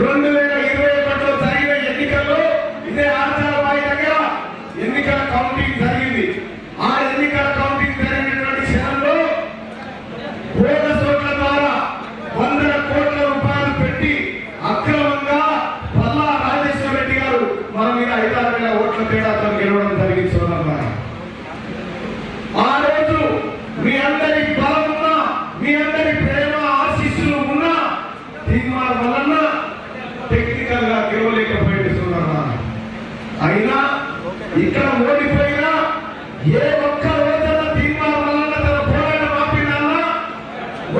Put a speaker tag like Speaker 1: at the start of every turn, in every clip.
Speaker 1: రెండు వేల ఇరవై ఒకటిలో జరిగిన ఎన్నికల్లో ఇదే ఆచారవాయి దగ్గర ఎన్నికల కౌంటింగ్ జరిగింది ఆ ఎన్నికల కౌంటింగ్ జరిగినటువంటి క్షణంలో బోనస్ ఓట్ల ద్వారా వందల కోట్ల రూపాయలు పెట్టి అక్రమంగా పల్లా రాజేశ్వర రెడ్డి గారు మన మీద ఐదారు వేల ఓట్ల తేడాతో గెలవడం జరిగింది సోదరులారా ఆ రోజు మీ అందరి బలం ఉన్నా మీ అందరి ప్రేమ ఆశీస్సులు ఉన్నా తీర్మానం వలన టెక్నికల్గా గెలవలేకపోయింది సోదరులారా అయినా ఇక్కడ ఓడిపోయినా ఏ ఒక్క రోజున తీర్మానం వలన తన పోరాటం ఆపినా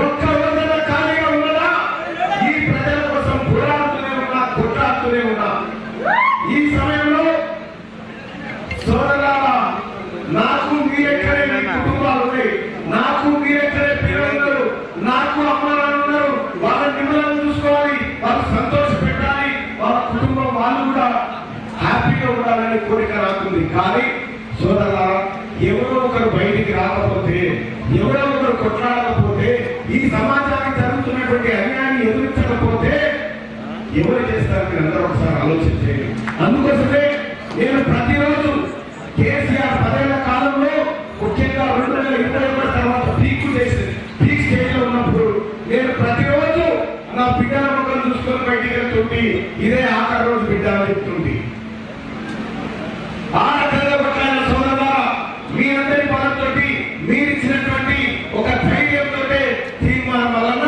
Speaker 1: ఒక్క రోజున ఖాళీగా ఉన్నదా ఈ ప్రజల కోసం పోరాడుతూనే ఉన్నా కొట్లాడుతూనే ఉన్నా ఈ సమయంలో సోదరులారా నాకు మీరెక్కడే మీ కుటుంబాలు ఉన్నాయి నాకు మీరెక్కడే పిల్లలు నాకు అమ్మ ఉన్నారు వాళ్ళ నిమ్మలను చూసుకోవాలి వాళ్ళు సంతోష పెట్టాలి వాళ్ళ కుటుంబం వాళ్ళు కూడా హ్యాపీగా ఉండాలనే కోరిక నాకుంది. కానీ సోదరులారా ఎవరో ఒకరు బయటికి రాకపోతే ఎవరో ఒకరు కొట్లాడకపోతే ఈ సమాజానికి జరుగుతున్నటువంటి అన్యాయాన్ని ఎదురించకపోతే ఎవరు చేస్తారు? మీరు అందరూ ఒకసారి ఆలోచించండి. అందుకోసమే నేను ప్రతిరోజు కేసీఆర్ పదేళ్ళ కాలంలో ముఖ్యంగా రెండు వేల ఇరవై ఒకటి తర్వాత పీక్ చేసి పీక్ స్టేజ్లో ఉన్నప్పుడు నేను ప్రతిరోజు నా బిడ్డల ముఖం చూసుకొని బయటికి వెళ్తుంది ఇదే ఆఖరి రోజు బిడ్డ చెప్తుంది ఆ రకంగా కొట్లాడిన సోదరుల మీ అందరి బలంతో మీరు ఇచ్చినటువంటి ఒక ధైర్యంతో తీర్మానం వలన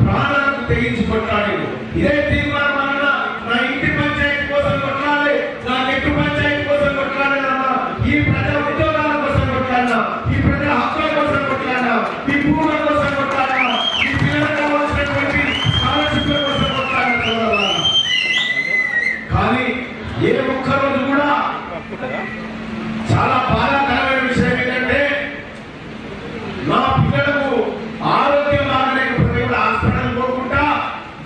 Speaker 1: ప్రాణాలకు తెగించి కొట్లాడాడు ఇదే తీర్మానం వలన నా ఇంటి పంచాయతీ కోసం కొట్లాడాలి నా నెట్టు పంచాయతీ కోసం కొట్లాడాలన్నా ఈ ప్రజల ఉద్యోగాల కోసం కొట్లాడినా ఈ ప్రజల హక్కుల కోసం కొట్లాడినా ఈ భూముల కోసం కొట్లాడినా ఈ పిల్లలకు కావాల్సినటువంటి స్కాలర్షిప్ల కోసం కొట్లాడిన సోదరులారా కానీ ఏ ఒక్క రోజు కూడా చాలా బాధాకరమైన విషయం ఏంటంటే నా పిల్లలకు ఆరోగ్యం బాగలేకపోతే కూడా హాస్పిటల్ పోకుండా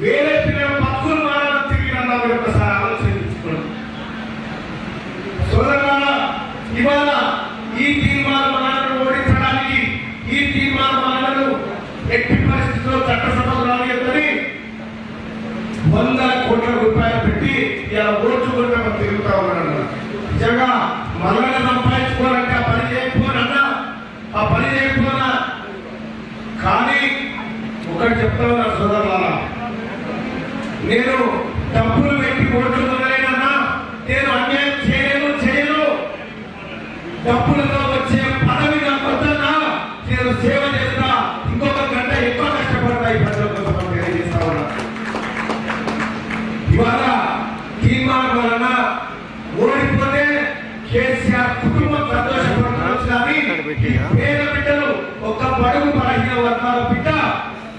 Speaker 1: వేరే పిల్లల పక్కులు మారాలని తిరిగిన నా మీరు ఒకసారి ఆలోచించుకోండి సోదరులారా ఇవాళ ఈ తీర్మానం మనలను ఓడించడానికి ఈ తీర్మానం మనలను ఎట్టి పరిస్థితుల్లో చట్టసభలు రానియద్దని వందల కోట్ల రూపాయలు పెట్టి ఇలా ఓడ్చుకుంటే మనం తిరుగుతా ఉన్నాడు నిజంగా మనల్ని సంపాదించుకోవాలంటే ఆ పని చేయకపోనన్నా ఆ పని చేయకపోనా కానీ ఒకటి చెప్తా ఉన్నా సోదరులారా నేను డబ్బులు బడుగు బలహీన వర్గాల బిడ్డ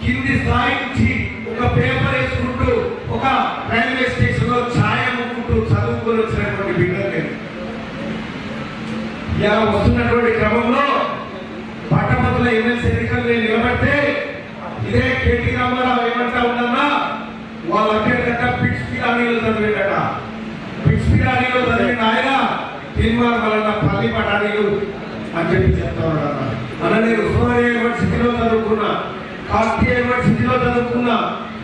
Speaker 1: కింది స్థాయి నుంచి ఒక పేపర్ వేసుకుంటూ ఒక రైల్వే స్టేషన్లో ఛాయ ముక్కుంటూ చదువుకొని వచ్చినటువంటి బిడ్డలు నేను. ఇలా వస్తున్నటువంటి క్రమంలో పట్టభద్రుల ఎమ్మెల్సీ ఎన్నికలు నేను నిలబడితే ఇదే కేటీ రామారావు ఏమంటా ఉందన్నా? వాళ్ళ అభ్యర్థి పిట్స్ పిరాణిలో చదివేటట. పిట్స్ పిరాణిలో చదివిన ఆయన తిరుమల వలన పల్లి పటానీలు అని చెప్పి చెప్తా ఉన్నాడు అలానే నేను ఉస్మానియా యూనివర్సిటీలో చదువుకున్నా కాకతీయ యూనివర్సిటీలో చదువుకున్నా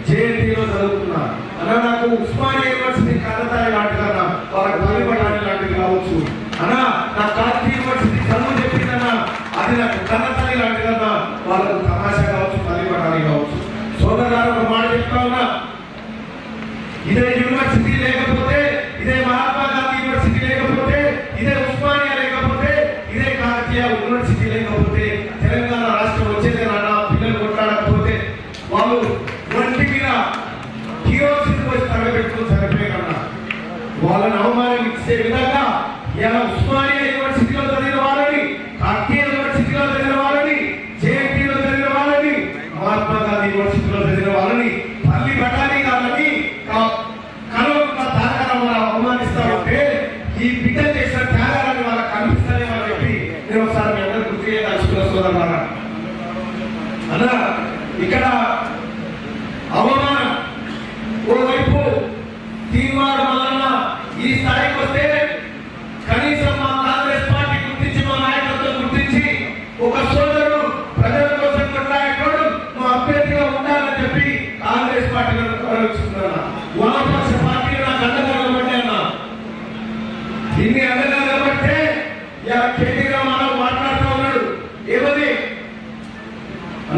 Speaker 1: జేఎన్టీలో చదువుకున్నా. అన్న నాకు ఉస్మానియా యూనివర్సిటీ కథతాయి లాంటిదన్నా వాళ్ళకి భయపడాలి పటానీ లాంటిది కావచ్చు. అన్నా నా కాకతీయ యూనివర్సిటీ చదువు చెప్పిందన్నా అది నాకు కన్నతల్లి లాంటిదన్నా వాళ్ళకు తమాషా కావచ్చు భయపడాలి కావచ్చు. సోదరులారు పెట్టుకుని తగలబెట్టుకుని సరిపోయారన్న వాళ్ళని అవమానం ఇచ్చే విధంగా ఇలా ఉస్మానియా యూనివర్సిటీ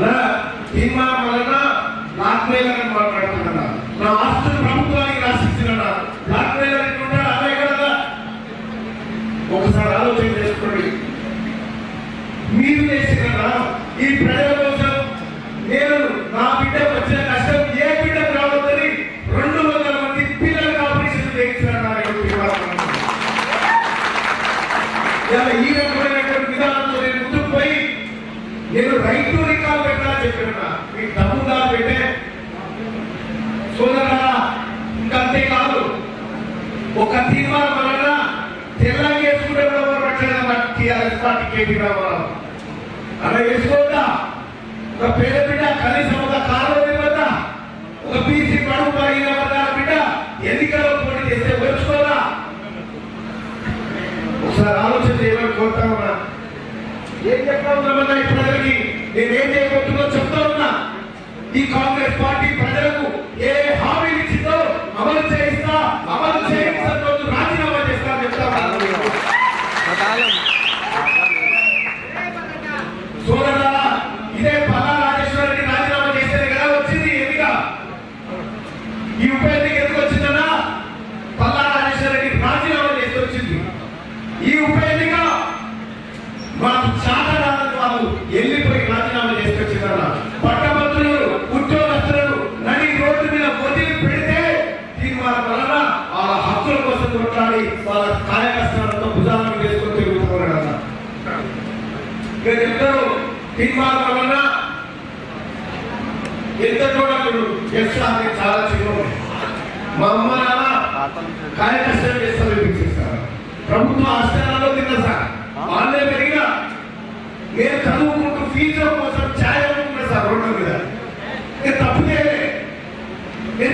Speaker 1: Allah రాష్ట్రానికి కేటీఆర్ రామారావు. అలా వేసుకోవద్దా? ఒక పేద బిడ్డ కనీసం ఒక కాలు ఇవ్వద్దా ఒక బీసీ పడుగు పడిన వర్గాల బిడ్డ ఎన్నికల్లో పోటీ చేస్తే వచ్చుకోదా ఒకసారి ఆలోచన చేయమని కోరుతా ఏం చెప్తా ఉన్నా ప్రజలకి నేనేం చేయబోతున్నా చెప్తా ఉన్నా. ఈ కాంగ్రెస్ పార్టీ శాస్త్రాలతో భుజాలను వేసుకొని తిరుగుతున్నాడు అన్న ఇక్కడ చెప్తారు తీర్మానం వలన ఎంత చూడకుడు? ఎస్ అనేది చాలా చిన్న మా అమ్మ నాన్న కార్యకష్టం చేస్తారు చూపిస్తారు ప్రభుత్వ ఆస్థానాల్లో తిన్న సార్. వాళ్ళే పెరిగిన నేను చదువుకుంటూ ఫ్యూచర్ కోసం ఛాయ్ అనుకుంటున్నా సార్ రోడ్డు మీద. నేను తప్పు చేయలే. నేను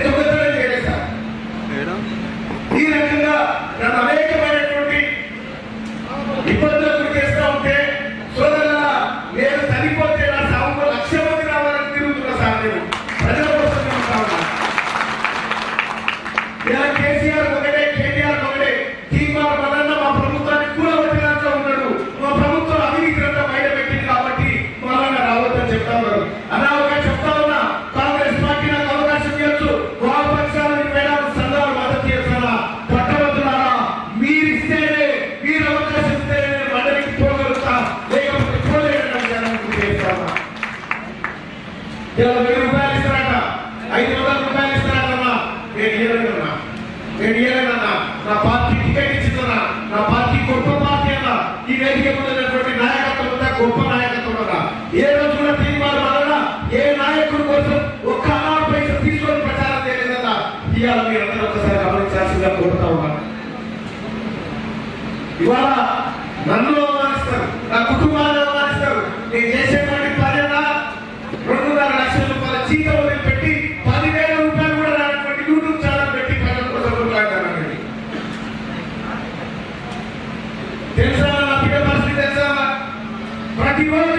Speaker 1: Happy birthday.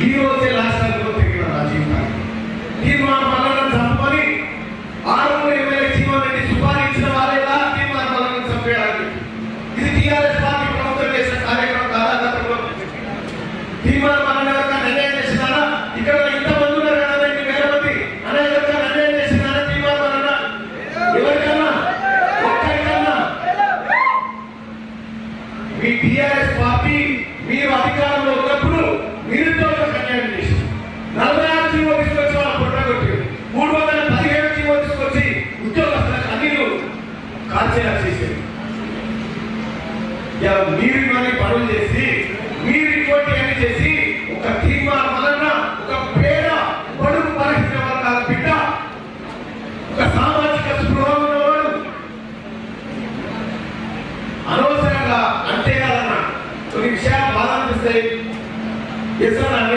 Speaker 1: ఈ రోజే రాష్ట్రానికి తిరిగిన రాజీవ్ గాంధీ. దీన్ని మనం మళ్ళీ చంపని ఆరు ఏమైనా It's not.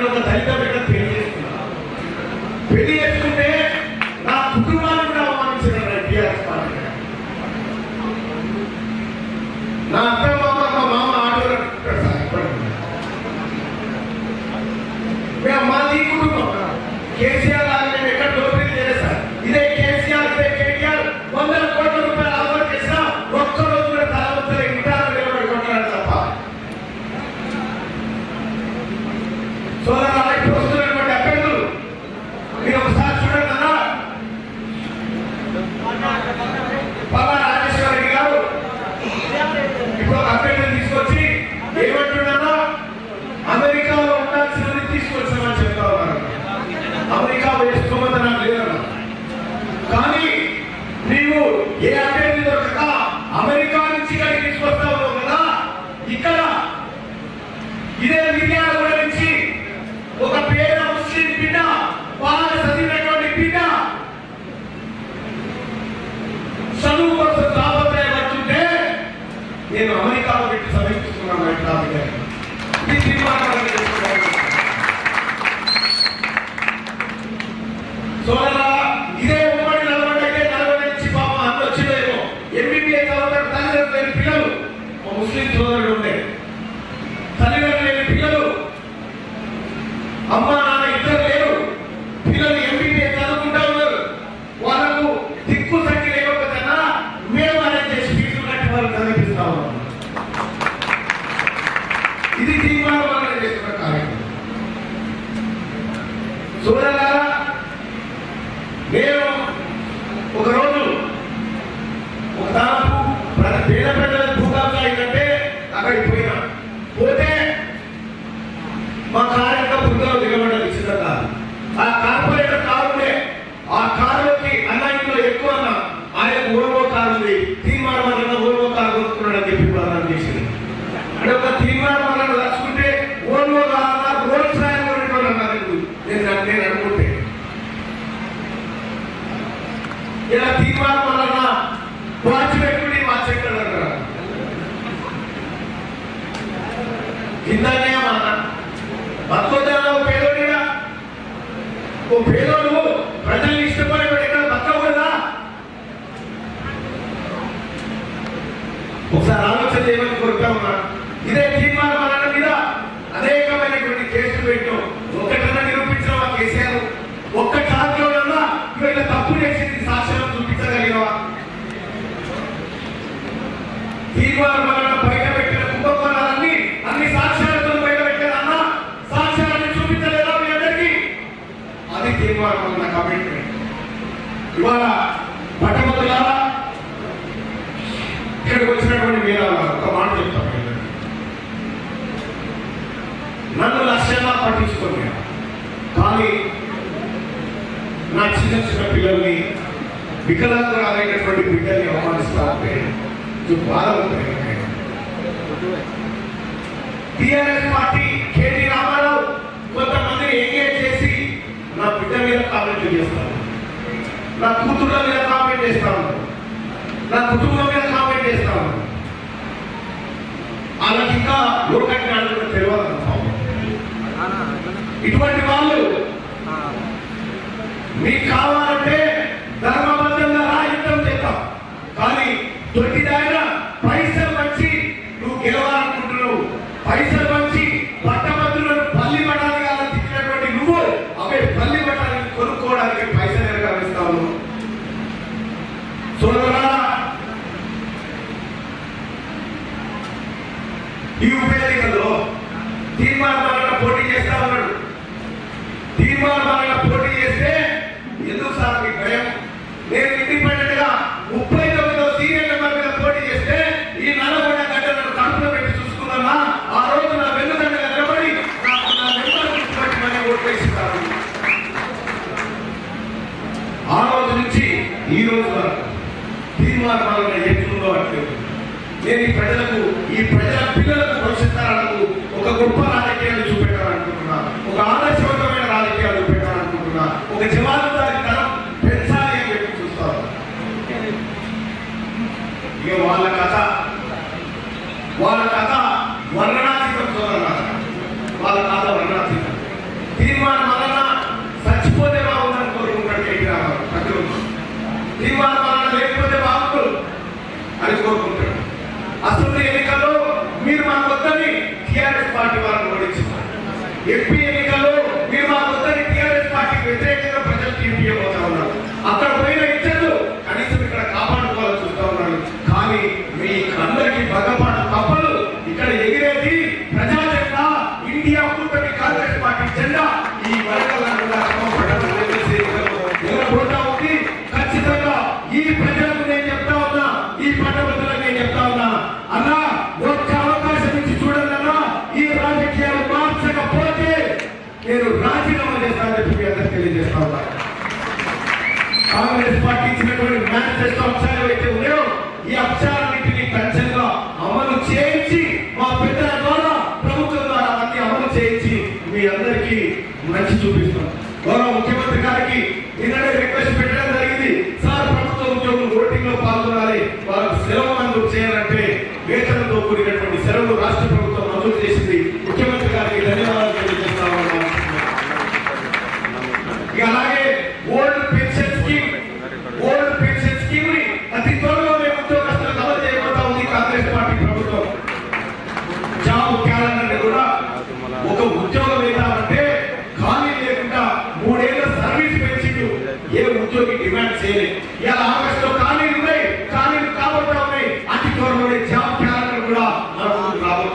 Speaker 1: కిందనే మన బతుకుతారా పేదోడిగా ఓ పేదోడు స్వామి నా చిన్న చిన్న పిల్లల్ని వికలాంగురాలైనటువంటి బిడ్డల్ని అవమానిస్తా ఉంటే TRS party KT Ramarao engage చేసి నా బిడ్డ మీద కామెంట్ చేస్తాను నా కూతుళ్ళ మీద కామెంట్ చేస్తాను నా కుటుంబం మీద కామెంట్ చేస్తాను వాళ్ళకి ఇంకా లోకంగా తెలియదు. ఇటువంటి వాళ్ళు మీకు కావాలంటే ధర్మబద్ధంగా రాయుద్ధం చేద్దాం కానీ దొడ్డిదాయన పైసలు వచ్చి నువ్వు గెలవాలనుకుంటున్నావు. పైసలు వచ్చి పట్టభద్రులను పల్లి పట్టాలి అలా తిట్టినటువంటి నువ్వు అవే పల్లి పట్టాలని కొనుక్కోవడానికి పైసలు ఎరగాలిస్తావు. ఈ ఉప ఎన్నికల్లో తీర్మానం తీర్మానంగా పోటీ చేస్తే ఎందుకు సార్ మీకు భయం? నేను ఇండిపెండెంట్గా ముప్పై తొమ్మిదో సీనియర్ నెంబర్ మీద పోటీ చేస్తే ఈ నల్లగొండ గడ్డలను కడుపులో పెట్టి చూసుకున్నా ఆ రోజు నా వెన్నుదండగా నిలబడి నాకు నా నెంబర్ తీసుకొని మళ్ళీ ఓట్లేసిస్తారు ఆ రోజు నుంచి ఈ రోజు వరకు తీర్మానాలను ఎట్లుందో అట్లేదు నేను ఈ ప్రజలకు ఈ ప్రజల పిల్లలకు భవిష్యత్తు ఒక గొప్ప రాజకీయాలు చూపెట్టాలనుకుంటున్నా ఒక ఆదర్శవంతమైన రాజకీయాలు చూపెట్టాలనుకుంటున్నా ఒక జవాబుదారి తరం పెంచాలి అని చెప్పి చూస్తారు ఇక వాళ్ళ కథ వాళ్ళ కథ వర్ణనాతీతం సోదరుల వాళ్ళ కథ వర్ణనాతీతం. తీర్మానం వలన చచ్చిపోతే బాగుందని కోరుకుంటాడు కేటీ రామారావు ప్రతిరోజు. తీర్మానం వలన లేకపోతే బాగుండు అని కోరుకుంటాడు. అసలు ఎన్నికల్లో మీరు మా కొత్తని టిఆర్ఎస్ పార్టీ వాళ్ళని ఓడించారు ఎంపీ కాంగ్రెస్ పార్టీ ఇచ్చినటువంటి మేనిఫెస్టో అంశాలు ఏవైతే ఉన్నాయో ఈ అంశాలన్నింటినీ అమలు చేయించి మా పెద్దల ద్వారా ప్రభుత్వం ద్వారా అన్ని అమలు చేయించి మీ అందరికీ మంచి చూపిస్తాం. గౌరవ ముఖ్యమంత్రి గారికి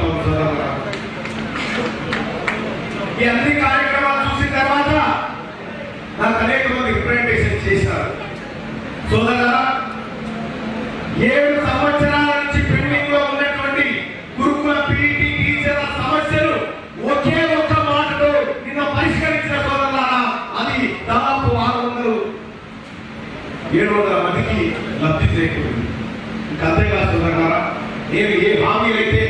Speaker 1: ముందుకు ఈ అన్ని కార్యక్రమాలు చూసిన తర్వాత నాకు అనేక మంది రిప్రజెంటేషన్ చేశారు. సోదరా ఏడు సంవత్సరాల నుంచి పెండింగ్లో ఉన్నటువంటి గురుకుల పీఈటీ టీచర్ల సమస్యలు ఒకే ఒక్క మాటతో నిన్న పరిష్కరించిన సోదరులారా అది దాదాపు ఆరు వందలు ఏడు వందల మందికి లబ్ధి చేకూరింది. ఇంకా అంతేకాదు సోదరులారా నేను ఏ హామీలైతే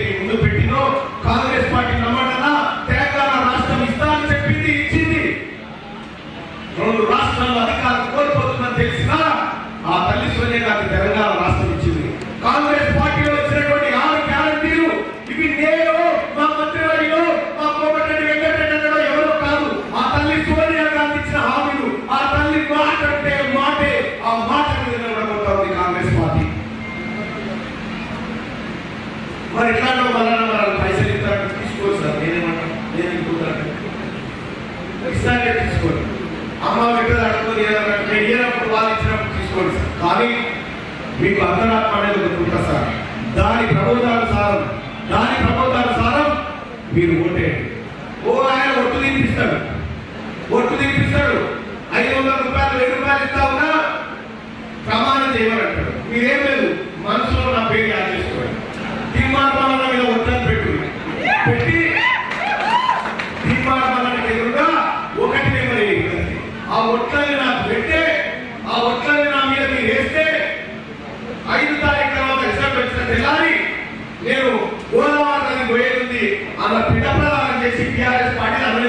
Speaker 2: ఆమె పిఠాపురాలు చేసి టీఆర్ఎస్ పార్టీ
Speaker 1: అందులో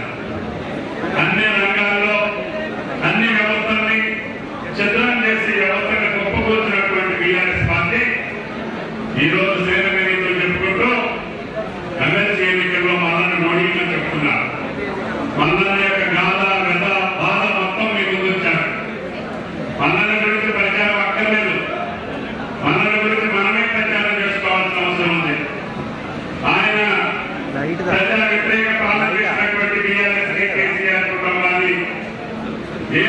Speaker 1: ఏ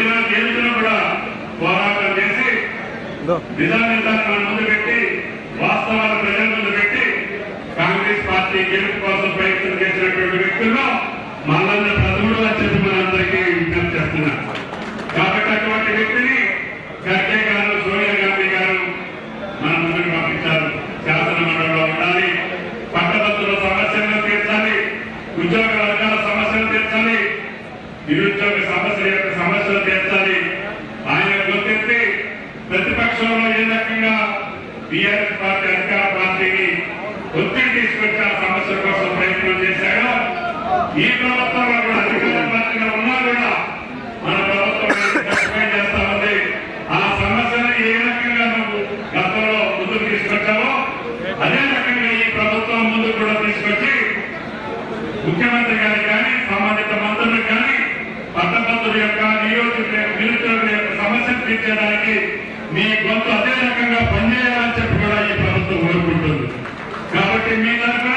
Speaker 1: కూడా
Speaker 3: పోరాటం చేసి నిజాన్ని మన ముందు తీసుకొచ్చామో అదే రకంగా ఈ ప్రభుత్వం ముందు కూడా తీసుకొచ్చి ముఖ్యమంత్రి గారికి కానీ సంబంధిత మంత్రులకు కానీ పట్టభద్రుల యొక్క నియోజక నిరుద్యోగుల యొక్క సమస్యను తీర్చడానికి మీ గొంతు అదే రకంగా పనిచేయాలని చెప్పి కూడా ఈ ప్రభుత్వం కోరుకుంటుంది. కాబట్టి మీ తరఫున